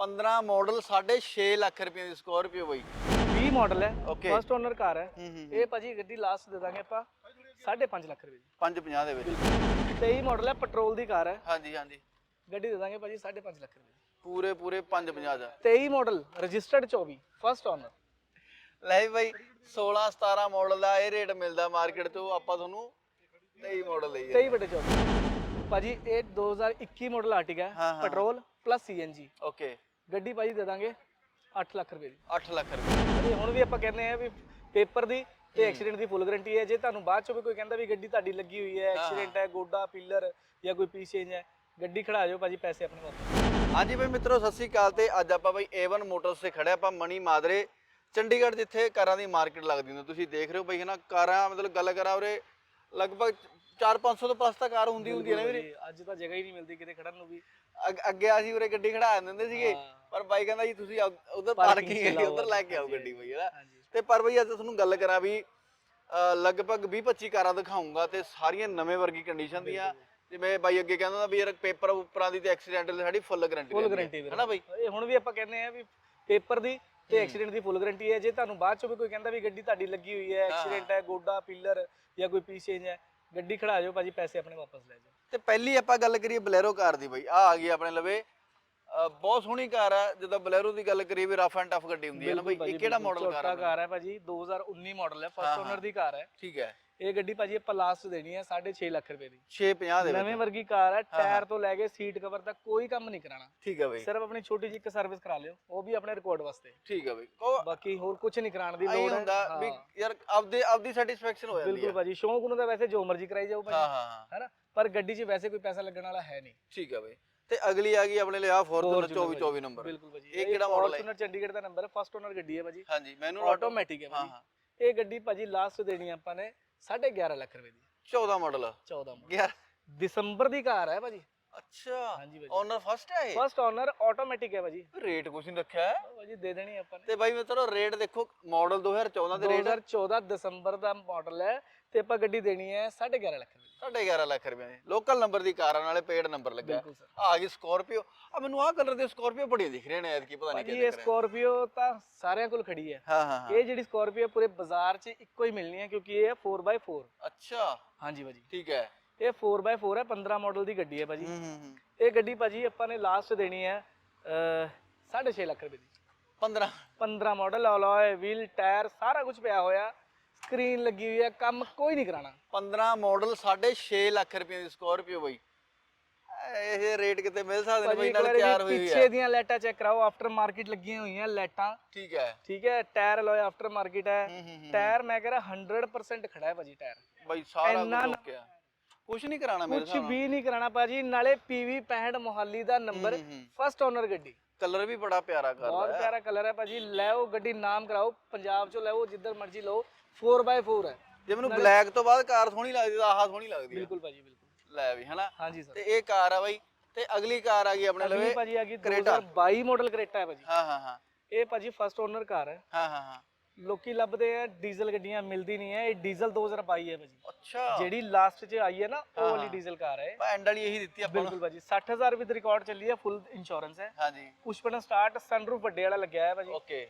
15 model 6.5 lakh ਰੁਪਏ ਦੀ Scorpio ਬਈ। 20 model ਹੈ Okay. ਫਸਟ ਓਨਰ ਕਾਰ ਹੈ। ਹੂੰ ਹੂੰ ਇਹ ਭਾਜੀ ਗੱਡੀ ਲਾਸਟ ਦੇ ਦਾਂਗੇ ਆਪਾਂ 5.5 ਲੱਖ ਰੁਪਏ ਦੀ। 550 ਦੇ ਵਿੱਚ। 23 ਮਾਡਲ ਹੈ ਪੈਟਰੋਲ ਦੀ ਕਾਰ ਹੈ। ਹਾਂਜੀ ਹਾਂਜੀ। ਗੱਡੀ ਦੇ ਦਾਂਗੇ ਭਾਜੀ 5.5 ਲੱਖ ਰੁਪਏ ਦੀ। ਪੂਰੇ ਪੂਰੇ 550 ਦਾ। 23 ਮਾਡਲ ਰਜਿਸਟਰਡ 24 ਫਸਟ ਓਨਰ ਲੈ ਵੀ ਬਾਈ 16 17 ਮਾਡਲ ਦਾ ਇਹ ਰੇਟ ਮਿਲਦਾ ਮਾਰਕੀਟ ਤੋਂ। ਆਪਾਂ ਤੁਹਾਨੂੰ 23 ਮਾਡਲ ਲਈਏ 23 ਬਟੇ 24 ਭਾਜੀ ਇਹ 2021 ਮਾਡਲ ਆਰਟਿਕਾ ਹਾਂ, ਹੈ ਹਾਂ। ਪੈਟਰੋਲ ਪਲੱਸ ਸੀਐਨਜੀ ਓਕੇ ਗੱਡੀ ਭਾਜੀ ਦੇ ਦਾਂਗੇ 8 ਲੱਖ ਰੁਪਏ ਦੀ। 8 ਲੱਖ ਰੁਪਏ। ਤੇ ਹੁਣ ਵੀ ਆਪਾਂ ਕਹਿੰਦੇ ਆ ਵੀ ਪੇਪਰ ਦੀ ਤੇ ਐਕਸੀਡੈਂਟ ਦੀ ਫੁੱਲ ਗਾਰੰਟੀ ਹੈ। ਜੇ ਤੁਹਾਨੂੰ ਬਾਅਦ ਚੋਂ ਵੀ ਕੋਈ ਕਹਿੰਦਾ ਵੀ ਗੱਡੀ ਤੁਹਾਡੀ ਲੱਗੀ ਹੋਈ ਹੈ ਐਕਸੀਡੈਂਟ ਹੈ ਗੋਡਾ ਪਿੱਲਰ ਜਾਂ ਕੋਈ ਪੀਸ ਚੇਂਜ ਹੈ ਗੱਡੀ ਖੜਾ ਜਾਓ ਭਾਜੀ ਪੈਸੇ ਆਪਣੇ ਵਾਪਸ ਹਾਂਜੀ ਬਈ ਮਿੱਤਰੋ ਸਤਿ ਸ੍ਰੀ ਅਕਾਲ ਤੇ ਅੱਜ ਆਪਾਂ ਬਈ A1 ਮੋਟਰਸ ਤੇ ਖੜੇ ਆਪਾਂ ਮਣੀ ਮਾਦਰੇ ਚੰਡੀਗੜ੍ਹ ਜਿੱਥੇ ਕਾਰਾਂ ਦੀ ਮਾਰਕੀਟ ਲੱਗਦੀ ਹੁੰਦੀ ਤੁਸੀਂ ਦੇਖ ਰਹੇ ਹੋ ਬਈ ਹਨਾ ਕਾਰਾਂ ਮਤਲਬ ਗੱਲ ਕਰਾਂ ਉਰੇ ਲਗਭਗ 4-500 ਤੋਂ ਪਲੱਸ ਤਾਂ ਕਾਰ ਹੁੰਦੀ ਹੁੰਦੀ ਹੈ ਨਾ ਵੀਰੇ? ਅੱਜ ਤਾਂ ਜਗ੍ਹਾ ਹੀ ਨਹੀਂ ਮਿਲਦੀ ਕਿਤੇ ਖੜਨ ਨੂੰ ਵੀ। ਅੱਗ- ਅੱਗੇ ਅਸੀਂ ਉਰੇ ਗੱਡੀ ਖੜਾ ਦਿੰਦੇ ਸੀਗੇ। ਹਾਂ। ਪਰ ਬਾਈ ਕਹਿੰਦਾ ਜੀ ਤੁਸੀਂ ਉਧਰ Parking ਪਾਰਕਿੰਗ ਹੈ ਲਾਓ ਉਧਰ ਲੈ ਕੇ ਆਓ ਗੱਡੀ ਬਈ ਹਾਂਜੀ। ਤੇ ਪਰ ਬਈ ਅੱਜ ਤੁਹਾਨੂੰ ਗੱਲ ਕਰਾਂ ਵੀ ਲਗਭਗ 20-25 ਕਾਰਾਂ ਦਿਖਾਉਂਗਾ ਤੇ ਸਾਰੀਆਂ ਨਵੇਂ ਵਰਗੀ ਕੰਡੀਸ਼ਨ ਦੀਆਂ। ਜਿਵੇਂ ਬਾਈ ਅੱਗੇ ਕਹਿੰਦਾ ਵੀ ਯਾਰ ਪੇਪਰ ਉੱਪਰਾਂ ਦੀ ਤੇ ਐਕਸੀਡੈਂਟਲ ਦੀ ਸਾਡੀ ਫੁੱਲ ਗਾਰੰਟੀ ਫੁੱਲ ਗਾਰੰਟੀ ਵੀਰੇ ਹਨਾ ਬਾਈ? ਇਹ ਹੁਣ ਵੀ ਆਪਾਂ ਕਹਿੰਦੇ ਆ ਵੀ ਪੇਪਰ ਦੀ ਤੇ ਐਕਸੀਡੈਂਟ ਦੀ ਫੁੱਲ ਗਾਰੰਟੀ ਹੈ। ਜੇ ਤੁਹਾਨੂੰ ਬਾਅਦ ਚੋਂ ਵੀ ਕੋਈ ਕਹਿੰਦਾ ਵੀ ਗੱਡੀ ਤੁਹਾਡੀ ਲੱਗੀ ਹੋਈ ਹੈ ਐਕਸੀਡੈਂਟ ਹੈ ਗੋਡਾ ਪਿੱਲਰ ਜਾਂ ਕੋਈ ਪੀਸ ਚੇਂਜ ਹੈ ਗੱਡੀ ਖੜਾ ਜਾਓ ਭਾਜੀ ਪੈਸੇ ਆਪਣੇ ਵਾਪਸ ਲੈ ਜਾਓ। ਤੇ ਪਹਿਲੀ ਆਪਾਂ ਗੱਲ ਕਰੀਏ ਬਲੈਰੋ ਕਾਰ ਦੀ ਬਈ ਆ ਆ ਗਈ ਆਪਣੇ ਲਵੇ। ਅ, ਬਹੁਤ ਸੋਹਣੀ ਕਾਰ ਆ ਜਦੋਂ ਬਲੈਰੋ ਦੀ ਗੱਲ ਕਰੀਏ ਵੀ ਰਫ ਐਂਡ ਟਫ ਗੱਡੀ ਹੁੰਦੀ ਹੈ ਨਾ ਬਈ ਇਹ ਕਿਹੜਾ ਮਾਡਲ ਕਾਰ ਛੋਟਾ ਆ ਕਾਰ ਹੈ ਭਾਜੀ 2019 ਮਾਡਲ ਹੈ ਹਾਂ, ਫਸਟ ਓਨਰ ਦੀ ਕਾਰ ਹੈ। ਠੀਕ ਹੈ। ਇਹ ਗੱਡੀ ਭਾਜੀ ਆਪਾਂ ਲਾਸਟ ਦੇਣੀ ਹੈ 6.5 ਲੱਖ ਰੁਪਏ ਦੀ। 650 ਦੇ ਨਵੇਂ ਵਰਗੀ ਕਾਰ ਹੈ ਟਾਇਰ ਤੋਂ ਲੈ ਕੇ ਸੀਟ ਕਵਰ ਤੱਕ ਕੋਈ ਕੰਮ ਨਹੀਂ ਕਰਾਣਾ ਠੀਕ ਹੈ ਬਈ। ਸਿਰਫ ਆਪਣੀ ਛੋਟੀ ਜਿਹੀ ਇੱਕ ਸਰਵਿਸ ਕਰਾ ਲਿਓ ਉਹ ਵੀ ਆਪਣੇ ਰਿਕਾਰਡ ਵਾਸਤੇ। ਠੀਕ ਹੈ ਬਈ। ਬਾਕੀ ਹੋਰ ਕੁਝ ਨਹੀਂ ਕਰਾਉਣ ਦੀ ਲੋੜ ਹੁੰਦਾ ਵੀ। ਯਾਰ ਆਪਦੇ ਆਪਦੀ ਸੈਟੀਸਫੈਕਸ਼ਨ ਹੋ ਜਾਂਦੀ ਬਿਲਕੁਲ ਹੈ ਭਾਜੀ ਸ਼ੌਂਕ ਨੂੰ ਤਾਂ ਵੈਸੇ ਜੋ ਮਰਜ਼ੀ ਕਰਾਈ ਜਾਓ ਭਾਜੀ। ਹਾਂ ਹਾਂ ਹੈਨਾ? ਪਰ ਗੱਡੀ 'ਚ ਵੈਸੇ ਕੋਈ ਪੈਸਾ ਲੱਗਣ ਵਾਲਾ ਹੈ ਨਹੀਂ। ਠੀਕ ਹੈ ਬਈ। ਤੇ ਅਗਲੀ ਆ ਗਈ ਆਪਣੇ ਲਈ ਆ ਫੋਰਚੂਨਰ 24 24 ਨੰਬਰ। ਬਿਲਕੁਲ ਭਾਜੀ। ਇਹ ਕਿਹੜਾ model ਹੈ? ਫੋਰਚੂਨਰ ਚੰਡੀਗੜ੍ਹ ਦਾ ਨੰਬਰ ਹੈ। ਫਸਟ ਓਨਰ ਗੱਡੀ ਹੈ ਭਾਜੀ। ਹਾਂਜੀ ਮੈਨੂੰ ਆਟੋਮੈਟਿਕ ਹੈ ਭਾਜੀ। ਇਹ ਗੱਡੀ ਭਾਜੀ ਲਾਸਟ ਦੇਣੀ ਆਪਾਂ ਨੇ। 11.5 ਲੱਖ ਰੁਪਏ ਦੀ। 14 ਮਾਡਲ। 14 ਮਾਡਲ। ਯਾਰ ਦਸੰਬਰ ਦੀ ਕਾਰ ਹੈ ਭਾਜੀ। ਅੱਛਾ ਹਾਂਜੀ ਭਾਜੀ। ਓਨਰ ਫਸਟ ਹੈ ਇਹ? ਫਸਟ ਓਨਰ ਆਟੋਮੈਟਿਕ ਹੈ ਭਾਜੀ। ਰੇਟ ਕੁਛ ਨਹੀਂ ਰੱਖਿਆ ਹੈ? ਭਾਜੀ ਦੇ ਦੇਣੀ ਆਪਾਂ ਨੇ। ਤੇ ਬਾਈ ਮਿੱਤਰੋ ਰੇਟ ਦੇਖੋ ਮਾਡਲ 2014 ਦੇ ਰੇਟ 2014 ਦਸੰਬਰ ਦਾ ਮਾਡਲ ਹੈ ਤੇ ਆਪਾਂ ਗੱਡੀ ਦੇਣੀ ਹੈ 11.5 ਲੱਖ ਰੁਪਏ ਦੀ। 11.5 ਲੱਖ ਰੁਪਏ ਦੀ। ਲੋਕਲ ਨੰਬਰ ਦੀ ਕਾਰ ਆ, ਨਾਲੇ ਪੇਡ ਨੰਬਰ ਲੱਗਾ। ਬਿਲਕੁਲ ਸਰ। ਆ ਗਈ ਸਕੋਰਪੀਓ ਆ ਮੈਨੂੰ ਆਹ ਕਲਰ ਦੇ ਸਕੋਰਪੀਓ ਬੜੀਆਂ ਦਿਖ ਰਹੇ ਨੇ ਐਤਕੀ ਪਤਾ ਨਹੀਂ ਭਾਜੀ ਕਿਹਦੇ ਇਹ ਸਕੋਰਪੀਓ ਤਾਂ ਸਾਰਿਆਂ ਕੋਲ ਖੜੀ ਹੈ। ਹਾਂ ਹਾਂ ਹਾਂ। ਇਹ ਜਿਹੜੀ ਸਕੋਰਪੀਓ ਪੂਰੇ ਬਾਜ਼ਾਰ 'ਚ ਇੱਕੋ ਹੀ ਮਿਲਣੀ ਹੈ ਕਿਉਂਕਿ ਇਹ ਹੈ 4x4 ਅੱਛਾ। ਹਾਂਜੀ ਭਾਜੀ। ਠੀਕ ਹੈ। ਇਹ 4x4 ਹੈ 15 ਮਾਡਲ ਦੀ ਗੱਡੀ ਹੈ ਭਾਜੀ। ਹੂੰ ਹੂੰ ਹੂੰ। ਇਹ ਗੱਡੀ ਭਾਜੀ ਆਪਾਂ ਨੇ ਲਾਸਟ ਦੇਣੀ ਹੈ 6.5 ਲੱਖ ਰੁਪਏ ਦੀ। 15 15 ਮਾਡਲ ਅਲੋਏ ਵੀਲ ਟਾਇਰ ਸਾਰਾ ਕੁਝ ਪਿਆ ਹੋਇਆ। ਸਕਰੀਨ ਲੱਗੀ ਹੋਈ ਹੈ ਕੰਮ ਕੋਈ ਨਹੀਂ ਕਰਾਣਾ 15 ਮਾਡਲ 6.5 ਲੱਖ ਰੁਪਏ ਦੀ ਸਕੋਰਪੀਓ ਬਾਈ। ਇਹ ਰੇਟ ਕਿਤੇ ਮਿਲ ਸਕਦੇ ਬਾਈ ਨਾਲ ਤਿਆਰ ਹੋਈ ਹੋਈ ਪਿੱਛੇ ਹੈ। ਦੀਆਂ ਲਾਈਟਾਂ ਚੈੱਕ ਕਰਾਓ ਆਫਟਰ ਮਾਰਕੀਟ ਲੱਗੀਆਂ ਹੋਈਆਂ ਲਾਈਟਾਂ। ਠੀਕ ਹੈ। ਠੀਕ ਹੈ ਟਾਇਰ ਅਲੋਏ ਆਫਟਰ ਮਾਰਕੀਟ ਹੈ। ਹੂੰ ਹੂੰ ਹੂੰ ਟਾਇਰ ਮੈਂ ਕਹ ਰਿਹਾ 100% ਖੜਾ ਹੈ ਭਾਜੀ ਟਾਇਰ ਬਾਈ ਸਾਰਾ ਕੁਝ ਓਕੇ ਆ ਕੁਝ ਨਹੀਂ ਕਰਾਣਾ ਮੇਰੇ ਕੁਝ ਵੀ ਨਹੀਂ ਕਰਾਣਾ ਭਾਜੀ ਨਾਲੇ PV 65 ਮੋਹਾਲੀ ਦਾ ਨੰਬਰ। ਫਸਟ ਓਨਰ ਗੱਡੀ। ਕਲਰ ਵੀ ਬੜਾ ਪਿਆਰਾ ਕਰ ਬਹੁਤ ਪਿਆਰਾ ਕਲਰ ਹੈ ਭਾਜੀ ਲੈਓ ਗੱਡੀ ਨਾਮ ਕਰਾਓ ਪੰਜਾਬ ਚੋਂ ਲੈਓ ਜਿੱਧਰ ਮਰਜ਼ੀ ਲਓ 4x4 ਹੈ। ਜੇ ਮੈਨੂੰ ਬਲੈਕ ਤੋਂ ਬਾਅਦ ਕਾਰ ਸੋਹਣੀ ਲੱਗਦੀ ਤਾਂ ਆਹ ਸੋਹਣੀ ਲੱਗਦੀ ਬਿਲਕੁਲ ਭਾਜੀ ਬਿਲਕੁਲ। ਲੈ ਵੀ ਹਨਾ? ਹਾਂਜੀ ਸਰ ਤੇ ਇਹ ਕਾਰ ਆ ਬਾਈ ਤੇ ਅਗਲੀ ਕਾਰ ਆ ਗਈ ਆਪਣੇ ਅਗਲੀ ਲਵੇ ਭਾਜੀ ਆ ਗਈ ਕਰੇਟਾ। 2022 ਮਾਡਲ ਕਰੇਟਾ ਹੈ ਭਾਜੀ। ਹਾਂ ਹਾਂ ਹਾਂ। ਇਹ ਭਾਜੀ ਫਸਟ ਓਨਰ ਕਾਰ ਹੈ। ਹਾਂ ਹਾਂ ਹਾਂ। ਲੋਕੀ ਲੱਭਦੇ ਆ ਡੀਜ਼ਲ ਗੱਡੀਆਂ ਮਿਲਦੀ ਨਹੀਂ ਹੈ ਇਹ ਡੀਜ਼ਲ 2022 ਹੈ ਭਾਜੀ। ਅੱਛਾ। ਜਿਹੜੀ ਲਾਸਟ 'ਚ ਆਈ ਹੈ ਨਾ ਉਹ ਵਾਲੀ ਡੀਜ਼ਲ ਕਾਰ ਹੈ ਐਂਡ ਵਾਲੀ ਇਹੀ ਦਿੱਤੀ ਆਪਾਂ ਨੂੰ। ਬਿਲਕੁਲ ਭਾਜੀ 60000 ਵਿਦ ਰਿਕਾਰਡ ਚੱਲੀ ਹੈ ਫੁੱਲ ਇੰਸ਼ੋਰੈਂਸ ਹੈ। ਹਾਂਜੀ। ਪੁਸ਼ ਬਟਨ ਸਟਾਰਟ ਸਨਰੂਫ ਵੱਡੇ ਵਾਲਾ ਲੱਗਿਆ ਹੈ ਭਾਜੀ। ਓਕੇ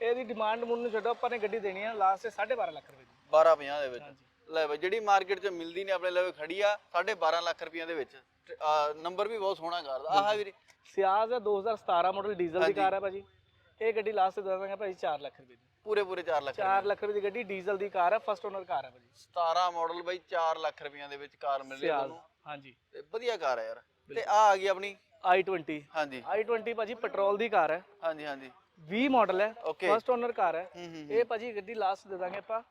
ਇਹਦੀ ਡਿਮਾਂਡ ਮੁੱਲ ਨੂੰ ਛੱਡੋ ਆਪਾਂ ਨੇ ਗੱਡੀ ਦੇਣੀ ਹੈ ਲਾਸਟ 12.5 ਲੱਖ ਰੁਪਏ ਦੀ। 12 50 ਦੇ ਵਿੱਚ। ਹਾਂਜੀ। ਲੈ ਬਈ ਜਿਹੜੀ ਮਾਰਕੀਟ 'ਚ ਮਿਲਦੀ ਨਹੀਂ ਆਪਣੇ ਲਵੇ ਖੜੀ ਆ 12.5 ਲੱਖ ਰੁਪਈਆ ਦੇ ਵਿੱਚ। ਨੰਬਰ ਵੀ ਬਹੁਤ ਸੋਹਣਾ ਕਰਦਾ ਆਹ ਵੀਰੇ। ਸਿਆਜ਼ ਹੈ 2017 ਮਾਡਲ ਡੀਜ਼ਲ ਦੀ ਕਾਰ ਹੈ ਭਾਜੀ। ਇਹ ਗੱਡੀ ਲਾਸਟ ਦੇ ਦਾਂਗੇ ਭਾਜੀ 4 ਲੱਖ ਰੁਪਏ ਦੀ। ਪੂਰੇ ਪੂਰੇ 4 ਲੱਖ 4 ਲੱਖ ਰੁਪਏ ਦੀ ਗੱਡੀ ਡੀਜ਼ਲ ਦੀ ਕਾਰ ਹੈ ਫਸਟ ਓਨਰ ਕਾਰ ਹੈ ਭਾਜੀ। 17 ਮਾਡਲ ਬਈ 4 ਲੱਖ ਰੁਪਈਆ ਦੇ ਵਿੱਚ ਕਾਰ ਮਿਲ ਰਹੀ ਤੁਹਾਨੂੰ। ਹਾਂਜੀ। ਤੇ ਵਧੀਆ ਕਾਰ ਹੈ ਯਾਰ। ਤੇ ਆ ਆ ਗਈ ਆਪਣੀ। i20 ਹਾਂਜੀ। i20 ਭਾਜੀ ਪੈਟਰੋਲ ਦੀ ਕਾਰ ਹੈ ਹਾਂਜੀ ਹਾਂਜੀ। 20 ਮਾਡਲ ਹੈ ਫਸਟ ਓਨਰ ਕਾਰ ਹੈ ਇਹ ਭਾਜੀ ਗੱਡੀ ਲਾਸਟ ਦੇ ਦਾਂਗੇ ਆਪਾਂ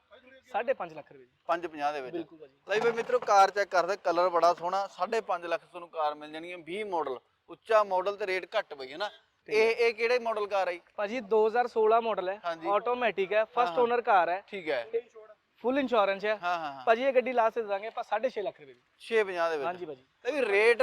5.5 ਲੱਖ ਰੁਪਏ ਦੀ। 550 ਦੇ ਵਿੱਚ। ਬਿਲਕੁਲ ਭਾਜੀ। ਲਈ ਬਈ ਮਿੱਤਰੋ ਕਾਰ ਚੈੱਕ ਕਰਦੇ ਕਲਰ ਬੜਾ ਸੋਹਣਾ 5.5 ਲੱਖ ਤੁਹਾਨੂੰ ਕਾਰ ਮਿਲ ਜਾਣੀ ਹੈ 20 ਮਾਡਲ ਉੱਚਾ ਮਾਡਲ ਤੇ ਰੇਟ ਘੱਟ ਬਈ ਹੈ ਨਾ? ਇਹ ਇਹ ਕਿਹੜੇ ਮਾਡਲ ਕਾਰ ਆਈ ਭਾਜੀ 2016 ਮਾਡਲ ਹੈ। ਆਟੋਮੈਟਿਕ ਹੈ ਫਸਟ ਓਨਰ ਕਾਰ ਹੈ। ਠੀਕ ਹੈ। ਫੁੱਲ ਇੰਸ਼ੋਰੈਂਸ ਹੈ। ਹਾਂ ਹਾਂ ਹਾਂ। ਭਾਜੀ ਇਹ ਗੱਡੀ ਲਾਸਟ ਦੇ ਦਾਂਗੇ ਆਪਾਂ 6.5 ਲੱਖ ਰੁਪਏ ਦੀ। 650 ਦੇ ਵਿੱਚ। ਹਾਂਜੀ ਭਾਜੀ। ਤੇ ਵੀ ਰੇਟ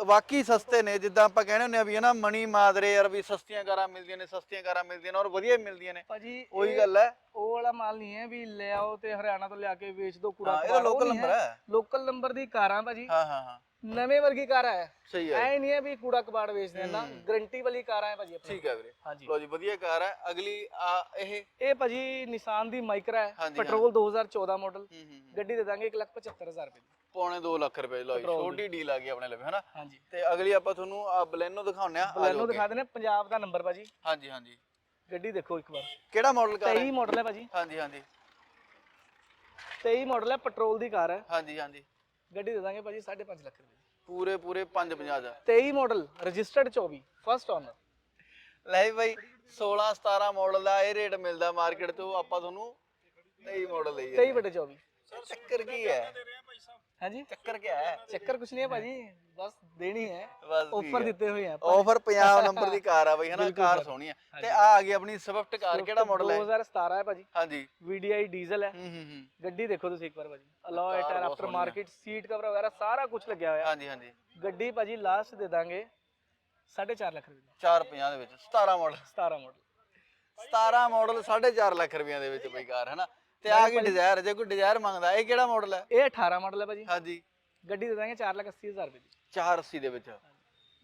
ਵਾਕਈ ਸਸਤੇ ਨੇ ਜਿੱਦਾਂ ਆਪਾਂ ਕਹਿੰਦੇ ਹੁੰਦੇ ਆ ਵੀ ਹਨਾ ਮਣੀ ਮਾਦਰੇ ਯਾਰ ਵੀ ਸਸਤੀਆਂ ਕਾਰਾਂ ਮਿਲਦੀਆਂ ਨੇ ਸਸਤੀਆਂ ਕਾਰਾਂ ਮਿਲਦੀਆਂ ਨੇ ਔਰ ਵਧੀਆ ਵੀ ਮਿਲਦੀਆਂ ਨੇ। ਭਾਜੀ ਉਹੀ ਇਹ ਗੱਲ ਹੈ। ਉਹ ਵਾਲਾ ਮਾਲ ਨਹੀਂ ਹੈ ਵੀ ਲੈ ਆਓ ਤੇ ਹਰਿਆਣਾ ਤੋਂ ਲਿਆ ਕੇ ਵੇਚ ਦਿਓ ਕੂੜਾ ਹਾਂ ਇਹਦਾ ਲੋਕਲ ਨੰਬਰ ਹੈ। ਲੋਕਲ ਨੰਬਰ ਦੀ ਕਾਰਾਂ ਭਾਜੀ। ਹਾਂ ਹਾਂ ਹਾਂ। ਨਵੇਂ ਵਰਗੀ ਕਾਰਾਂ ਹੈ। ਸਹੀ ਹੈ। ਐ ਨਹੀਂ ਹੈ ਵੀ ਕੂੜਾ ਕਬਾੜ ਵੇਚਦੇ ਨਾ। ਗਰੰਟੀ ਵਾਲੀ ਕਾਰਾਂ ਹੈ ਭਾਜੀ ਆਪਣੀ। ਠੀਕ ਹੈ ਵੀਰੇ। ਹਾਂਜੀ। ਲੋ ਜੀ ਵਧੀਆ ਕਾਰ ਹੈ। ਅਗਲੀ ਆ ਇਹ? ਇਹ ਭਾਜੀ ਨਿਸ਼ਾਨ ਦੀ ਮਾਈਕਰਾ ਹੈ ਹਾਂਜੀ, ਪੈਟਰੋਲ 2014 ਮਾਡਲ ਹੂੰ ਹੂੰ। ਗੱਡੀ ਦੇ ਦਾਂਗੇ 175000 ਰੁਪਏ ਦੀ। ਪੌਣੇ 2 ਲੱਖ ਰੁਪਏ ਲੋ ਜੀ ਪੈਟਰੋਲ ਛੋਟੀ ਡੀਲ ਆ ਗਈ ਆਪਣੇ ਲਈ ਹਨਾ? ਹਾਂਜੀ। ਤੇ ਅਗਲੀ ਆਪਾਂ ਤੁਹਾਨੂੰ ਆ ਬਲੈਨੋ ਦਿਖਾਉਂਦੇ ਆ ਬਲੈਨੋ ਦਿਖਾ ਦਿੰਦੇ ਹਾਂ, ਪੰਜਾਬ ਦਾ ਨੰਬਰ ਭਾਜੀ। ਹਾਂਜੀ ਹਾਂਜੀ। ਗੱਡੀ ਦੇਖੋ ਇੱਕ ਵਾਰ। ਕਿਹੜਾ ਮਾਡਲ ਕਾਰ ਹੈ? 23 ਮਾਡਲ ਹੈ ਭਾਜੀ। ਹਾਂਜੀ ਹਾਂਜੀ। 23 ਮਾਡਲ ਹੈ ਪੈਟਰੋਲ ਦੀ ਕਾਰ ਹੈ। ਹਾਂਜੀ ਹਾਂਜੀ। ਗੱਡੀ ਦੇ ਦਾਂਗੇ ਭਾਜੀ 5.5 ਲੱਖ ਰੁਪਏ ਦੀ। ਪੂਰੇ ਪੂਰੇ 550 ਦਾ 23 ਮਾਡਲ ਰਜਿਸਟਰਡ 24 ਫਸਟ ਓਨਰ ਲੈ ਵੀ ਬਾਈ 16 17 ਮਾਡਲ ਦਾ ਇਹ ਰੇਟ ਮਿਲਦਾ ਮਾਰਕੀਟ ਤੋਂ ਆਪਾਂ ਤੁਹਾਨੂੰ 23 ਮਾਡਲ ਲਈ 23 ਬਟੇ 24 ਚੱਕਰ ਕੀ ਹੈ? ਹਾਂਜੀ? ਚੱਕਰ ਕੀ ਹੈ? ਚੱਕਰ ਕੁਛ ਨਹੀਂ ਹੈ ਭਾਜੀ ਬਸ ਦੇਣੀ ਹੈ। ਬਸ ਆਫਰ ਦਿੱਤੇ ਹੋਏ ਆ ਆਫਰ 50 ਨੰਬਰ ਦੀ ਕਾਰ ਆ ਬਈ ਹਨਾ? ਕਾਰ। ਸੋਹਣੀ ਹਾਂਜੀ। ਤੇ ਆ ਆ ਗਈ ਆਪਣੀ ਸਵਿਫਟ ਕਾਰ ਕਿਹੜਾ ਮਾਡਲ ਹੈ? 2017 ਹੈ ਭਾਜੀ। ਹਾਂਜੀ। VDI ਡੀਜ਼ਲ ਹੈ। ਹੂੰ ਹੂੰ ਗੱਡੀ ਦੇਖੋ ਤੁਸੀਂ ਇੱਕ ਵਾਰ ਭਾਜੀ। Alloy tyre after. Market seat cover ਵਗੈਰਾ ਸਾਰਾ ਕੁਝ ਲੱਗਿਆ ਹੋਇਆ। ਹਾਂਜੀ ਹਾਂਜੀ। ਗੱਡੀ ਭਾਜੀ ਲਾਸਟ ਦੇ ਦਾਂਗੇ 4.5 ਲੱਖ ਰੁਪਏ ਦੀ। 450 ਦੇ ਵਿੱਚ। 17 ਮਾਡਲ 17 ਮਾਡਲ 17 ਮਾਡਲ 4.5 ਲੱਖ ਰੁਪਈਆਂ ਦੇ ਵਿੱਚ ਬਈ ਕਾਰ ਹੈ ਨਾ ਤੇ ਆ ਗਈ ਡਿਜ਼ਾਇਰ ਜੇ ਕੋਈ ਡਿਜ਼ਾਇਰ ਮੰਗਦਾ ਇਹ ਕਿਹੜਾ ਮਾਡਲ ਹੈ? ਇਹ 18 ਮਾਡਲ ਹੈ ਭਾਜੀ। ਹਾਂਜੀ। ਗੱਡੀ ਦੇ ਦਾਂਗੇ 4 ਲੱਖ 80 ਹਜ਼ਾਰ ਰੁਪਏ ਦੀ। 480 ਦੇ ਵਿੱਚ।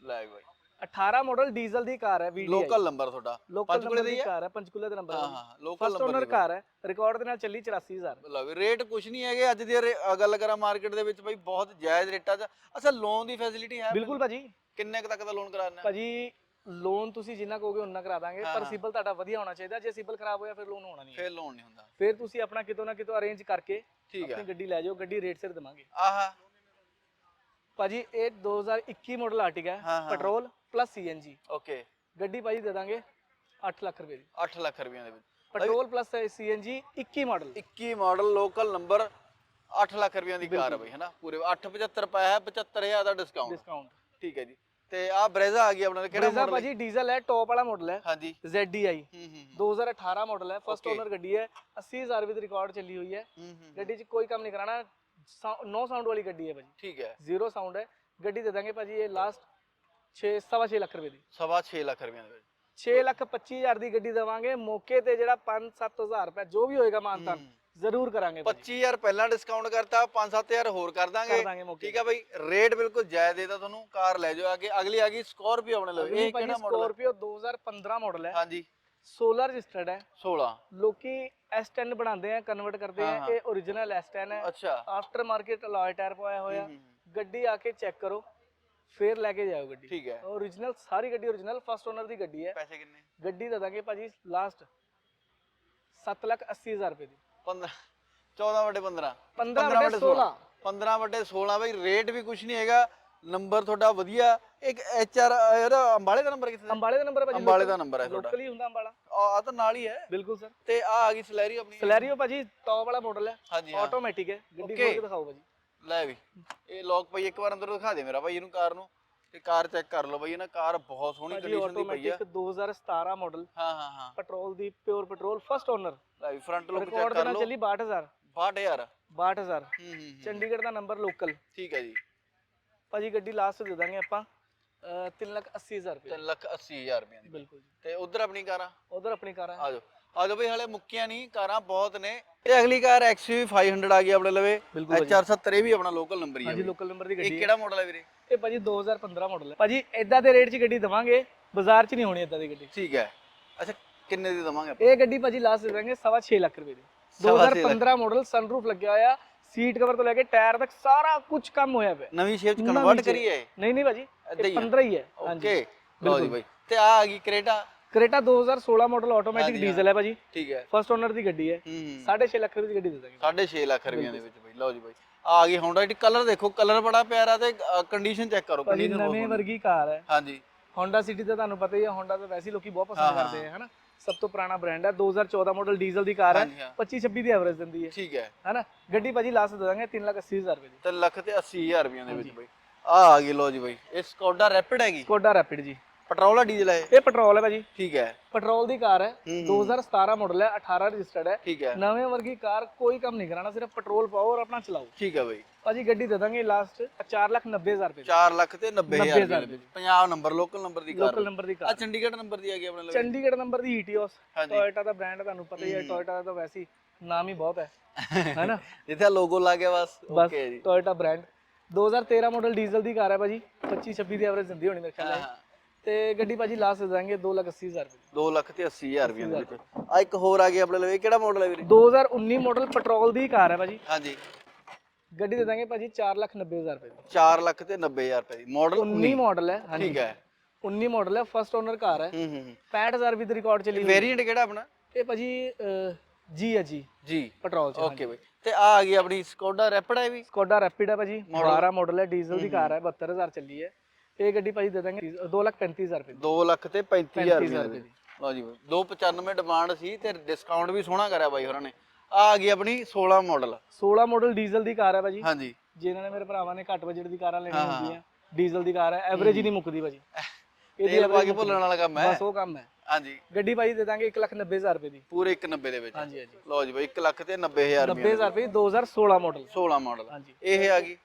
ਲੈ ਬਈ। 18 ਮਾਡਲ ਡੀਜ਼ਲ ਦੀ ਕਾਰ ਹੈ VDI ਲੋਕਲ ਨੰਬਰ ਤੁਹਾਡਾ। ਪੰਚਕੂਲੇ ਦੀ? ਕਾਰ ਹੈ ਪੰਚਕੂਲੇ ਦਾ ਨੰਬਰ ਹਾਂ ਹੈ ਲੋਕਲ ਨੰਬਰ ਓਨਰ ਕਾਰ ਹੈ ਰਿਕਾਰਡ ਦੇ ਨਾਲ ਚੱਲੀ 84000 ਲਓ ਰੇਟ ਕੁਝ ਨਹੀਂ ਹੈਗੇ। ਅੱਜ ਦੀ ਗੱਲ ਕਰਾਂ ਮਾਰਕੀਟ ਦੇ ਵਿੱਚ ਬਈ ਬਹੁਤ ਜਾਇਜ਼ ਰੇਟਾਂ 'ਚ। ਅੱਛਾ ਲੋਨ ਦੀ ਫੈਸਿਲਿਟੀ ਹੈ ਬਿਲਕੁਲ ਭਾਜੀ। ਕਿੰਨੇ ਕੁ ਤੱਕ ਦਾ ਲੋਨ ਕਰਾਣਾ ਭਾਜੀ ਲੋਨ ਤੁਸੀਂ ਜਿੰਨਾ ਕਹੋਗੇ ਉਨਾ ਕਰਾ ਦਾਂਗੇ ਪਰ। ਸਿਬਲ ਤੁਹਾਡਾ ਵਧੀਆ ਹੋਣਾ ਚਾਹੀਦਾ ਜੇ ਸਿਬਲ ਖਰਾਬ ਹੋਇਆ ਫਿਰ ਲੋਨ ਹੋਣਾ ਨਹੀਂ। ਫੇਰ ਲੋਨ ਨਹੀਂ ਹੁੰਦਾ। ਫਿਰ ਤੁਸੀਂ ਆਪਣਾ ਕਿਤੋਂ ਨਾ ਕਿਤੋਂ ਅਰੇਂਜ ਕਰਕੇ ਠੀਕ ਆਪਣੀ ਹੈ ਗੱਡੀ ਲੈ ਜਾਓ ਗੱਡੀ ਰੇਟ ਸਿਰ ਦੇਵਾਂਗੇ। ਆਹਾ। ਭਾਜੀ ਇਹ 2021 ਮਾਡਲ ਆਰਟਿਕਾ ਹਾਂ, ਹੈ ਹਾਂ। ਪੈਟਰੋਲ ਪਲੱਸ ਸੀਐਨਜੀ ਓਕੇ ਗੱਡੀ ਭਾਜੀ ਦੇ ਦਾਂਗੇ 8 ਲੱਖ ਰੁਪਏ ਦੀ। 8 ਲੱਖ ਰੁਪਈਆਂ ਦੇ ਵਿੱਚ। Petrol plus CNG 21 model 21 model local number 8 lakh ਰੁਪਈਆਂ ਦੀ ਕਾਰ ਹੈ ਬਈ ਹਨਾ ਪੂਰੇ 875 ਪਾਇਆ ਹੈ 75000 ਦਾ ਡਿਸਕਾਊਂਟ ਡਿਸਕਾਊਂਟ ਠੀਕ ਹੈ ਜੀ। ਤੇ ਆ ਬ੍ਰੇਜ਼ਾ ਆ ਗਈ ਆਪਣਾ ਕਿਹੜਾ ਬ੍ਰੇਜ਼ਾ ਮਾਡਲ ਭਾਜੀ ਡੀਜ਼ਲ ਹੈ ਟੌਪ ਵਾਲਾ ਮਾਡਲ ਹੈ ਹਾਂਜੀ। ZDI ਹੂੰ ਹੂੰ 2018 ਮਾਡਲ ਹੈ ਫਸਟ. ਓਨਰ ਗੱਡੀ ਹੈ 80000 ਰੁਪਏ ਦੀ ਰਿਕਾਰਡ ਚੱਲੀ ਹੋਈ ਹੈ। ਗੱਡੀ 'ਚ ਕੋਈ ਕੰਮ ਨਹੀਂ ਕਰਾਣਾ ਨੋ ਸਾਊਂਡ ਵਾਲੀ ਗੱਡੀ ਹੈ ਭਾਜੀ। ਠੀਕ ਹੈ। ਜ਼ੀਰੋ ਸਾਊਂਡ ਹੈ ਗੱਡੀ ਦੇ ਦਾਂਗੇ ਭਾਜੀ ਇਹ ਲਾਸਟ 6 ਸਵਾ ਛੇ ਲੱਖ ਰੁਪਏ ਦੀ। ਸਵਾ 6 ਲੱਖ ਰੁਪਈਆਂ ਦੇ ਵਿੱਚ 6 ਲੱਖ 25 ਹਜ਼ਾਰ ਦੀ ਗੱਡੀ ਦੇਵਾਂਗੇ ਮੌਕੇ ਤੇ ਜਿਹੜਾ 5-7000 ਰੁਪਏ ਜੋ ਵੀ ਹੋਏਗਾ ਮਾਨਤਾਨ। ਜ਼ਰੂਰ ਕਰਾਂਗੇ ਭਾਜੀ। 25000 ਪਹਿਲਾਂ ਡਿਸਕਾਊਂਟ ਕਰਤਾ 5-7000 ਹੋਰ ਕਰ ਦਾਂਗੇ। ਕਰ ਦਾਂਗੇ ਮੌਕੇ ਠੀਕ ਹੈ ਬਈ ਰੇਟ ਬਿਲਕੁਲ ਜਾਇਜ਼ ਦੇਤਾ ਤੁਹਾਨੂੰ ਕਾਰ ਲੈ ਜਾਓ ਅੱਗੇ। ਅਗਲੀ ਆ ਗਈ ਸਕੋਰਪੀਓ ਆਪਣੇ ਲਓ। ਇਹ ਕਿਹੜਾ ਮਾਡਲ ਹੈ ਸਕੋਰਪੀਓ 2015 ਮਾਡਲ ਹੈ। ਹਾਂਜੀ। 16 ਰਜਿਸਟਰਡ ਹੈ। 16 ਲੋਕੀ S10 ਬਣਾਉਂਦੇ ਆ ਕਨਵਰਟ ਕਰਦੇ ਹਾਂ, ਆ। ਹਾਂ। ਇਹ origignal S10 ਹੈ। ਅੱਛਾ। ਆਫਟਰ ਮਾਰਕੀਟ ਅਲੋਏ ਟਾਇਰ ਪਾਇਆ ਹੋਇਆ। ਗੱਡੀ ਆ ਕੇ ਚੈੱਕ ਕਰੋ। ਫੇਰ ਲੈ ਕੇ ਜਾਓ ਗੱਡੀ। ਠੀਕ ਹੈ। Origignal ਸਾਰੀ ਗੱਡੀ origignal ਫਸਟ ਓਨਰ ਦੀ ਗੱਡੀ ਹੈ। ਪੈਸੇ ਕਿੰਨੇ? ਗੱਡੀ ਦੇ ਦਾਂਗੇ ਭਾਜੀ ਲਾਸਟ 7 ਲੱਖ 80 ਹਜ਼ਾਰ ਰੁਪਏ ਦੀ। 15 14 ਵਟੇ 15 15 ਵਟੇ ਵਟੇ 16 15 ਵਟੇ 16 ਬਈ ਰੇਟ ਵੀ ਕੁਝ ਨਹੀਂ ਹੈਗਾ। ਨੰਬਰ ਤੁਹਾਡਾ ਵਧੀਆ। ਇੱਕ ਐਚ ਆਰ ਇਹਦਾ ਅੰਬਾਲੇ ਦਾ ਨੰਬਰ ਕਿੱਥੇ ਅੰਬਾਲੇ ਦਾ ਨੰਬਰ ਭਾਜੀ ਅੰਬਾਲੇ ਦਾ ਨੰਬਰ ਹੈ ਤੁਹਾਡਾ। ਲੋਕਲ ਹੀ ਹੁੰਦਾ ਅੰਬਾਲਾ। ਆ ਤਾਂ ਨਾਲ ਹੀ ਹੈ। ਬਿਲਕੁਲ ਸਰ। ਤੇ ਆ ਆ ਗਈ ਸਲੈਰੀ ਆਪਣੀ। ਸਲੈਰੀਓ ਭਾਜੀ ਟੌਪ ਵਾਲਾ ਮਾਡਲ ਹੈ। ਹਾਂਜੀ ਹਾਂ। ਆਟੋਮੈਟਿਕ ਹੈ। ਗੱਡੀ. ਖੋਲ ਕੇ ਦਿਖਾਓ ਭਾਜੀ। ਲੈ ਵੀ। ਇਹ ਲੋਕ ਪਈ ਇੱਕ ਵਾਰ ਅੰਦਰ ਦਿਖਾ ਦੇ ਮੇਰਾ ਭਾਈ ਇਹਨੂੰ ਕਾਰ ਨੂੰ। ਤੇ ਕਾਰ ਚੈੱਕ ਕਰ ਲਓ ਬਈ ਇਹਨਾਂ ਕਾਰ ਬਹੁਤ ਸੋਹਣੀ ਕੰਡੀਸ਼ਨ ਦੀ ਪਈ ਆ। ਆਟੋਮੈਟਿਕ 2017 ਮਾਡਲ ਹਾਂ ਹਾਂ ਹਾਂ। ਪੈਟਰੋਲ ਦੀ ਪਿਓਰ ਪੈਟਰੋਲ ਫਸਟ ਓਨਰ ਵੀ ਫਰੰਟ ਲੁੱਕ ਚੈੱਕ ਕਰ ਲਓ। ਚੱਲੀ 62000 62000 62000 ਹੂੰ ਹੂੰ। ਚੰਡੀਗੜ੍ਹ ਦਾ ਨੰਬਰ ਲੋਕਲ ਠੀਕ ਹੈ ਜੀ। ਭਾਜੀ ਗੱਡੀ ਲਾਸਟ ਦੇ ਦਾਂਗੇ ਆਪਾਂ 3 ਲੱਖ 80 ਹਜ਼ਾਰ ਰੁਪਏ। 3 ਲੱਖ 80000 ਰੁਪਏ ਦੀ। ਬਿਲਕੁਲ ਜੀ। ਤੇ ਉਧਰ ਆਪਣੀ ਕਾਰਾਂ ਉਧਰ ਆਪਣੀ ਕਾਰ ਆ ਜਾਓ। ਆ ਜਾਓ ਬਈ ਹਲੇ ਮੁੱਕੀਆਂ ਨਹੀਂ ਕਾਰਾਂ ਬਹੁਤ ਨੇ। ਤੇ ਅਗਲੀ ਕਾਰ XUV 500 ਆ ਗਈ ਆਪਣੇ ਲਵੇ। ਬਿਲਕੁਲ ਭਾਜੀ। HR70 ਇਹ ਵੀ ਆਪਣਾ ਲੋਕਲ ਨੰਬਰ ਹੀ ਹੈ ਹਾਂਜੀ ਬਈ। ਲੋਕਲ ਨੰਬਰ ਦੀ ਇਹ ਗੱਡੀ ਹੈ। ਕਿਹੜਾ ਮਾਡਲ ਹੈ ਵੀਰੇ? ਇਹ ਭਾਜੀ 2015 ਮਾਡਲ ਹੈ। ਭਾਜੀ ਇਦਾਂ ਦੇ ਰੇਟ 'ਚ ਗੱਡੀ ਦਵਾਂਗੇ ਬਾਜ਼ਾਰ 'ਚ ਨਹੀਂ ਹੋਣੀ ਇਦਾਂ ਦੀ ਗੱਡੀ। ਠੀਕ ਹੈ। ਅੱਛਾ ਕਿੰਨੇ ਦੀ ਦਵਾਂਗੇ ਆਪਾਂ? ਇਹ ਗੱਡੀ ਭਾਜੀ ਲਾਸਟ ਦੇ ਦਾਂਗੇ ਸਵਾ ਛੇ ਲੱਖ ਰੁਪਏ ਦੀ। ਸਵਾ ਛੇ ਲੱਖ। 2015 ਮਾਡਲ ਸਨਰੂਫ ਲੱਗਿਆ ਹੋਇਆ ਸੀਟ ਕਵਰ ਤੋਂ ਲੈ ਕੇ ਟਾਇਰ ਤੱਕ ਸਾਰਾ ਕੁਝ ਕੰਮ ਹੋਇਆ ਪਿਆ। ਨਵੀਂ ਸ਼ੇਪ ਚ ਨਵੀਂ ਕਨਵਰਟ shape। ਕਰੀਏ। ਨਹੀਂ ਨਹੀਂ ਭਾਜੀ ਏਦਾਂ ਹੀ ਇਹ ਆ? 15 ਹੀ ਹੈ। ਹਾਂਜੀ। ਓਕੇ ਲਓ ਜੀ ਬਈ। ਤੇ ਆ ਆ ਗਈ ਕ੍ਰੇਟਾ। ਕਰੇਟਾ 2016 ਮਾਡਲ ਆਟੋਮੈਟਿਕ ਹਾਂਜੀ, ਹਾਂ। ਡੀਜ਼ਲ ਹੈ। ਭਾਜੀ। ਠੀਕ ਹੈ। ਫਸਟ ਓਨਰ ਦੀ ਗੱਡੀ ਹੈ। ਹੂੰ 6.5 ਲੱਖ ਰੁਪਏ ਦੀ ਗੱਡੀ ਦੇ ਦਾਂਗੇ। 6.5 ਲੱਖ ਰੁਪਈਆ ਦੇ ਵਿੱਚ ਬਈ ਲਓ ਜੀ ਬਈ। ਆ ਗਈ ਹੋਂਡਾ ਦੀ ਕਲਰ ਦੇਖੋ ਕਲਰ ਬੜਾ ਪਿਆਰਾ ਤੇ ਕੰਡੀਸ਼ਨ ਚੈੱਕ ਕਰੋ ਭਾਜੀ ਕੰਡੀਸ਼ਨ ਨਵੇਂ ਵਰਗੀ ਕਾਰ ਹੈ। ਹਾਂਜੀ। Honda City ਤਾਂ ਤੁਹਾਨੂੰ ਪਤਾ ਹੀ ਹੈ Honda ਤਾਂ ਵੈਸੇ ਹੀ ਲੋਕੀ ਬਹੁਤ ਹਾਂ, ਪਸੰਦ ਹਾਂ। ਕਰਦੇ ਆ ਹਨਾ। ਸਭ ਤੋਂ ਪੁਰਾਣਾ ਬ੍ਰਾਂਡ ਹੈ। 2014 ਮਾਡਲ ਡੀਜ਼ਲ ਦੀ ਕਾਰ ਹੈ। ਹਾਂਜੀ ਹਾਂ। 25 26 ਦੀ ਐਵਰੇਜ ਦਿੰਦੀ ਹੈ। ਠੀਕ ਹੈ। ਹਨਾ। ਗੱਡੀ ਭਾਜੀ ਲਾਸਟ ਦੇ ਦਾਂਗੇ 3 ਲੱਖ 80 ਹਜ਼ਾਰ ਰੁਪਏ ਦੀ। 3 ਲੱਖ ਤੇ 80000 ਰੁਪਈਆ ਦੇ ਵਿੱਚ ਬਈ। ਆ ਆ ਗਈ ਲਓ ਜੀ ਬਈ। ਇਹ ਸਕੋਡਾ ਰੈਪਿਡ ਹੈਗੀ? ਸਕੋਡਾ ਰੈਪਿਡ ਜੀ। ਪੈਟਰੋਲ ਆ ਡੀਜ਼ਲ ਹੈ ਇਹ? ਪੈਟਰੋਲ ਹੈ ਭਾਜੀ। ਠੀਕ ਹੈ। ਪੈਟਰੋਲ ਦੀ ਕਾਰ ਹੈ। ਹੂੰ, 2017 ਮਾਡਲ ਹੈ 18 ਰਜਿਸਟਰਡ ਹੈ। ਠੀਕ ਹੈ। ਨਵੇਂ ਵਰਗੀ ਕਾਰ ਕੋਈ ਕੰਮ ਨਹੀਂ ਕਰਾਣਾ ਸਿਰਫ ਪੈਟਰੋਲ ਪਾਓ ਔਰ ਆਪਣਾ ਚਲਾਓ। ਠੀਕ ਹੈ ਬਈ। ਭਾਜੀ ਗੱਡੀ ਦੇ ਦਾਂਗੇ ਲਾਸਟ 490000 ਰੁਪਏ 4 ਲੱਖ ਤੇ 90000 90,000 ਰੁਪਏ। ਪੰਜਾਬ ਨੰਬਰ ਲੋਕਲ ਨੰਬਰ ਦੀ ਕਾਰ ਲੋਕਲ ਨੰਬਰ ਦੀ ਆ ਕਾਰ ਚੰਡੀਗੜ੍ਹ ਨੰਬਰ ਦੀ ਆ ਗਈ ਆਪਣੇ ਲਈ। ਚੰਡੀਗੜ੍ਹ ਨੰਬਰ ਦੀ ਈਟੀਓਸ ਹਾਂਜੀ। ਟੋਇਟਾ ਦਾ ਬ੍ਰਾਂਡ ਤੁਹਾਨੂੰ ਪਤਾ ਹੀ ਹੈ ਟੋਇਟਾ ਦਾ ਤਾਂ ਵੈਸੇ ਹੀ ਨਾਮ ਹੀ ਬਹੁਤ ਹੈ। ਹੈਨਾ ਜਿੱਥੇ ਲੋਗੋ ਲਾ ਗਿਆ ਬਸ ਓਕੇ ਜੀ। ਟੋਇਟਾ ਬ੍ਰਾਂਡ 2013 ਮਾਡਲ ਡੀਜ਼ਲ ਦੀ ਕਾਰ ਹੈ ਭਾਜੀ। 25 26 ਦੀ ਐਵਰੇਜ ਦਿੰਦੀ ਹੋਣੀ ਮੇਰੇ ਖਿਆਲ ਨਾਲ। ਤੇ ਗੱਡੀ ਭਾਜੀ ਲਾਸਟ ਦੇ ਦਾਂਗੇ 280000 ਰੁਪਏ 2 ਲੱਖ ਤੇ 80000 ਰੁਪਏ ਦੇ ਵਿੱਚ। ਆ ਇੱਕ ਹੋਰ ਆ ਗਈ ਆਪਣੇ ਲਈ। ਇਹ ਕਿਹੜਾ ਮਾਡਲ ਹੈ ਵੀਰੇ? 2019 ਮਾਡਲ ਪੈਟਰੋਲ ਦੀ ਕਾਰ ਹੈ ਭਾਜੀ। ਹਾਂਜੀ। ਗੱਡੀ ਦੇ ਦਾਂਗੇ ਭਾਜੀ 490000 ਰੁਪਏ ਦੀ। 4 ਲੱਖ ਤੇ 90000 ਰੁਪਏ ਦੀ। ਮਾਡਲ 19 ਮਾਡਲ ਹੈ ਹਾਂਜੀ। ਠੀਕ ਹੈ। 19 ਮਾਡਲ ਹੈ ਫਸਟ ਓਨਰ ਕਾਰ ਹੈ। ਹੂੰ ਹੂੰ 65000 ਰੁਪਏ ਦੀ ਰਿਕਾਰਡ ਚੱਲੀ ਵੇਰੀਐਂਟ ਕਿਹੜਾ ਆਪਣਾ? ਇਹ ਭਾਜੀ ਜੀ ਹੈ ਜੀ ਜੀ ਪੈਟਰੋਲ ਚ ਓਕੇ ਬਈ। ਤੇ ਆ ਆ ਗਈ ਆਪਣੀ ਸਕੋਡਾ ਰੈਪਿਡ ਹੈ ਵੀ? ਸਕੋਡਾ ਰੈਪਿਡ ਹੈ ਭਾਜੀ। 12 ਮਾਡਲ ਹੈ ਡੀਜ਼ਲ ਦੀ ਕਾਰ ਹੈ 72000 ਚੱਲੀ ਹੈ। ਇਹ ਗੱਡੀ ਭਾਜੀ ਦੇ ਦਾਂਗੇ 235000 ਰੁਪਏ ਦੀ। 2 ਲੱਖ ਤੇ 35000 35,000 ਰੁਪਏ ਦੀ। ਲਓ ਜੀ 295 ਡਿਮਾਂਡ ਸੀ ਤੇ ਡਿਸਕਾਊਂਟ ਵੀ ਸੋਹਣਾ ਕਰਿਆ ਬਾਈ ਹੋਰਾਂ ਨੇ। ਆ ਆ ਗਈ ਆਪਣੀ 16 ਮਾਡਲ 16 ਮਾਡਲ ਡੀਜ਼ਲ ਦੀ ਕਾਰ ਹੈ ਭਾਜੀ। ਹਾਂਜੀ। ਜਿਨ੍ਹਾਂ ਨੇ ਮੇਰੇ ਭਰਾਵਾਂ ਨੇ ਘੱਟ ਬਜਟ ਦੀ ਕਾਰਾਂ ਲੈਣੀਆਂ ਹੁੰਦੀਆਂ। ਡੀਜ਼ਲ ਦੀ ਕਾਰ ਹੈ ਐਵਰੇਜ ਹੀ ਨਹੀਂ ਮੁੱਕਦੀ ਭਾਜੀ। ਇਹਦੀ ਤੇਲ ਪਾ ਕੇ ਭੁੱਲਣ ਵਾਲਾ ਕੰਮ ਹੈ। ਬਸ ਉਹ ਕੰਮ ਹੈ। ਹਾਂਜੀ। ਗੱਡੀ ਭਾਜੀ ਦੇ ਦਾਂਗੇ 190000 ਰੁਪਏ ਦੀ। ਪੂਰੇ 190 ਦੇ ਵਿੱਚ। ਹਾਂਜੀ ਹਾਂਜੀ। ਲਓ ਜੀ ਬਾਈ 1 ਲੱਖ ਤੇ 90000 ਰੁਪਏ 90000 ਰੁਪਏ ਦੀ 2016 ਮਾਡਲ 16 ਮਾਡਲ ਹਾਂਜੀ। ਇਹ ਆ ਗਈ।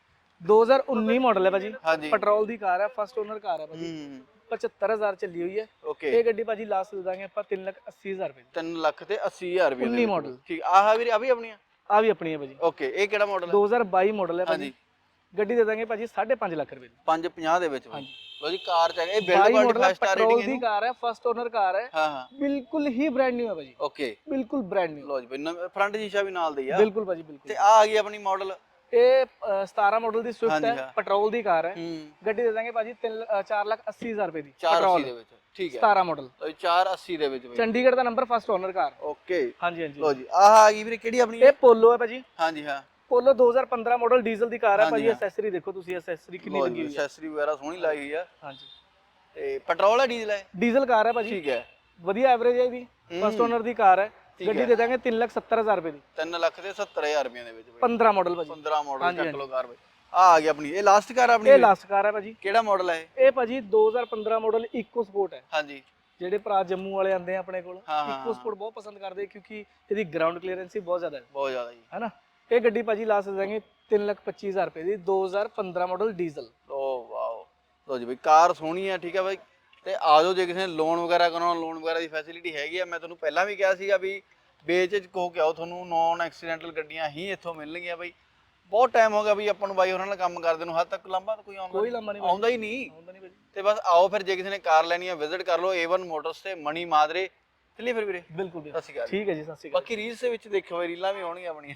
2019 ਮਾਡਲ ਹੈ ਭਾਜੀ। ਹਾਂਜੀ। ਪੈਟਰੋਲ ਦੀ ਕਾਰ ਹੈ ਫਸਟ ਓਨਰ ਕਾਰ ਹੈ ਭਾਜੀ। ਹੂੰ। 75000 ਚੱਲੀ ਹੋਈ ਹੈ। ਓਕੇ ਇਹ ਗੱਡੀ ਭਾਜੀ ਲਾਸਟ ਦੇ ਦਾਂਗੇ ਆਪਾਂ 380000 ਰੁਪਏ ਦੀ। 3 ਲੱਖ ਤੇ 80000 ਰੁਪਏ 19 ਮਾਡਲ ਠੀਕ ਆਹ ਵੀਰੇ ਆ ਵੀ ਆਪਣੀਆਂ? ਆ ਵੀ ਆਪਣੀ ਹੈ ਭਾਜੀ। ਓਕੇ ਇਹ ਕਿਹੜਾ ਮਾਡਲ ਹੈ? 2022 ਮਾਡਲ ਹੈ ਭਾਜੀ। ਹਾਂਜੀ। ਗੱਡੀ ਦੇ ਦਾਂਗੇ ਭਾਜੀ 5.5 ਲੱਖ ਰੁਪਏ ਦੀ। 550 ਦੇ ਵਿੱਚ ਬਾਈ। ਲਓ ਜੀ ਕਾਰ ਚ ਹੈਗਾ। ਇਹ 22 ਬਿਲਡ ਮਾਡਲ ਕੁਆਲਿਟੀ ਹੈ 5 ਸਟਾਰ ਪੈਟਰੋਲ ਰੇਟਿੰਗ ਦੀ ਕਾਰ ਹੈ ਫਸਟ ਓਨਰ ਕਾਰ ਹੈ। ਹਾਂ ਹਾਂ। ਬਿਲਕੁਲ ਹੀ ਬ੍ਰਾਂਡ ਨਿਊ ਹੈ ਭਾਜੀ। ਓਕੇ ਬਿਲਕੁਲ ਬ੍ਰਾਂਡ ਨਿਊ ਲਓ ਜੀ ਫਰੰਟ ਸ਼ੀਸ਼ਾ ਵੀ ਨਾਲ ਦੇ ਆ। ਬਿਲਕੁਲ ਭਾਜੀ ਬਿਲਕੁਲ। ਤੇ ਆ ਆ ਗਈ ਆਪਣੀ ਮਾਡਲ ਇਹ ਅ, 17 ਮਾਡਲ ਦੀ ਸਵਿਫਟ ਹਾਂਜੀ, ਹੈ ਹਾਂ। ਪੈਟਰੋਲ ਦੀ ਕਾਰ ਹੈ। ਹੂੰ। ਗੱਡੀ ਦੇ ਦਾਂਗੇ ਭਾਜੀ 4 ਲੱਖ 80000 ਰੁਪਏ ਦੀ 480 ਦੇ। ਵਿੱਚ ਠੀਕ ਹੈ। 17 ਮਾਡਲ ਲਓ ਜੀ 480 ਦੇ ਵਿੱਚ ਬਈ। ਚੰਡੀਗੜ੍ਹ ਦਾ number first owner car. Okay. ਹਾਂਜੀ ਹਾਂਜੀ। ਲਓ ਜੀ ਆਹ ਆ ਗਈ ਵੀਰੇ ਕਿਹੜੀ ਆਪਣੀ ਇਹ ਪੋਲੋ ਹੈ ਭਾਜੀ। ਹਾਂਜੀ ਹਾਂ। ਪੋਲੋ 2015 ਮਾਡਲ ਡੀਜ਼ਲ ਦੀ ਕਾਰ ਹੈ ਹਾਂਜੀ, ਭਾਜੀ ਹਾਂ। ਐਕਸੈਸਰੀ ਦੇਖੋ ਤੁਸੀਂ ਐਕਸੈਸਰੀ ਕਿੰਨੀ ਲਓ ਲੱਗੀ ਹੋਈ ਹੈ। ਐਕਸੈਸਰੀ ਵਗੈਰਾ ਸੋਹਣੀ ਲਾਈ ਹੋਈ ਆ। ਹਾਂਜੀ। ਤੇ ਪੈਟਰੋਲ ਹੈ ਡੀਜ਼ਲ ਹੈ? ਡੀਜ਼ਲ ਕਾਰ ਹੈ ਭਾਜੀ। ਠੀਕ ਹੈ। ਵਧੀਆ ਐਵਰੇਜ ਹੈ ਇਹਦੀ ਫਸਟ ਓਨਰ ਦੀ ਕਾਰ ਹੈ। ਗੱਡੀ ਦੇ ਦਾਂਗੇ 370000 ਰੁਪਏ ਦੀ। 3 ਲੱਖ ਤੇ 70000 ਰੁਪਏ ਦੇ ਵਿੱਚ ਬਈ। 15 ਮਾਡਲ ਭਾਜੀ। 15 ਮਾਡਲ ਚੱਕ ਲਓ ਕਾਰ ਬਈ। ਆ ਆ ਗਈ ਆਪਣੀ ਇਹ ਲਾਸਟ ਕਾਰ ਆਪਣੀ ਇਹ ਲਾਸਟ ਕਾਰ ਹੈ ਭਾਜੀ। ਕਿਹੜਾ ਮਾਡਲ ਹੈ ਇਹ? ਇਹ ਭਾਜੀ 2015 ਮਾਡਲ ਇਕੋ ਸਪੋਰਟ ਹੈ। ਹਾਂਜੀ। ਜਿਹੜੇ ਭਰਾ ਜੰਮੂ ਵਾਲੇ ਆਂਦੇ ਆ ਆਪਣੇ ਕੋਲ ਹਾਂ, ਹਾਂ, ਇਕੋ ਸਪੋਰਟ ਬਹੁਤ ਪਸੰਦ ਕਰਦੇ ਆ ਕਿਉਂਕਿ ਇਹਦੀ ਗਰਾਊਂਡ ਕਲੀਅਰੈਂਸ ਹੀ ਬਹੁਤ ਜ਼ਿਆਦਾ ਹੈ। ਬਹੁਤ ਜ਼ਿਆਦਾ ਜੀ। ਹੈਨਾ? ਇਹ ਗੱਡੀ ਭਾਜੀ ਲਾਸਟ ਦੇ ਦਾਂਗੇ 325000 ਰੁਪਏ ਦੀ 2015 ਮਾਡਲ ਡੀਜ਼ਲ ਓ ਵਾਓ। ਲੋ ਜੀ ਬਈ ਕਾਰ ਸੋਹਣੀ ਆ ਠੀਕ ਆ ਬਾਈ। ਤੇ ਆ ਜਾਓ ਜੇ ਕਿਸੇ ਨੇ ਲੋਨ ਵਗੈਰਾ ਕਰਾਉਣਾ ਲੋਨ ਵਗੈਰਾ ਦੀ ਫੈਸਿਲਿਟੀ ਹੈਗੀ ਆ। ਮੈਂ ਤੁਹਾਨੂੰ ਪਹਿਲਾਂ ਵੀ ਕਿਹਾ ਸੀਗਾ ਵੀ ਵੇਚ ਚ ਕਹੋ ਕਿ ਆਓ ਤੁਹਾਨੂੰ ਨੌਨ ਐਕਸੀਡੈਂਟਲ ਗੱਡੀਆਂ ਹੀ ਇੱਥੋਂ ਮਿਲਣਗੀਆਂ ਬਾਈ। ਬਹੁਤ ਟਾਈਮ ਹੋ ਗਿਆ ਵੀ ਆਪਾਂ ਨੂੰ ਬਾਈ ਉਹਨਾਂ ਨਾਲ ਕੰਮ ਕਰਦੇ ਨੂੰ ਹੱਦ ਤੱਕ ਲੰਬਾ ਕੋਈ ਆਉਂਦਾ ਕੋਈ ਨਹੀਂ ਆਉਂਦਾ ਹੀ ਨਹੀਂ ਆਉਂਦਾ ਨਹੀਂ ਭਾਜੀ ਤੇ ਬਸ ਆਓ ਫਿਰ ਜੇ ਕਿਸੇ ਨੇ ਕਾਰ ਲੈਣੀ ਆ ਵਿਜ਼ਿਟ ਕਰ ਲਓ A1 ਮੋਟਰਸ ਤੇ ਮਣੀ ਮਾਦਰੇ। ਚੱਲੀਏ ਫਿਰ ਵੀਰੇ। ਬਿਲਕੁਲ ਸਤਿ ਸ਼੍ਰੀ ਅਕਾਲ ਠੀਕ ਹੈ ਜੀ ਸਤਿ ਸ਼੍ਰੀ ਅਕਾਲ। ਬਾਕੀ ਰੀਲਸ ਦੇ ਵਿੱਚ ਦੇਖਿਓ ਰੀਲਾਂ ਵੀ ਆਉਣਗੀਆਂ ਆਪਣੀਆਂ।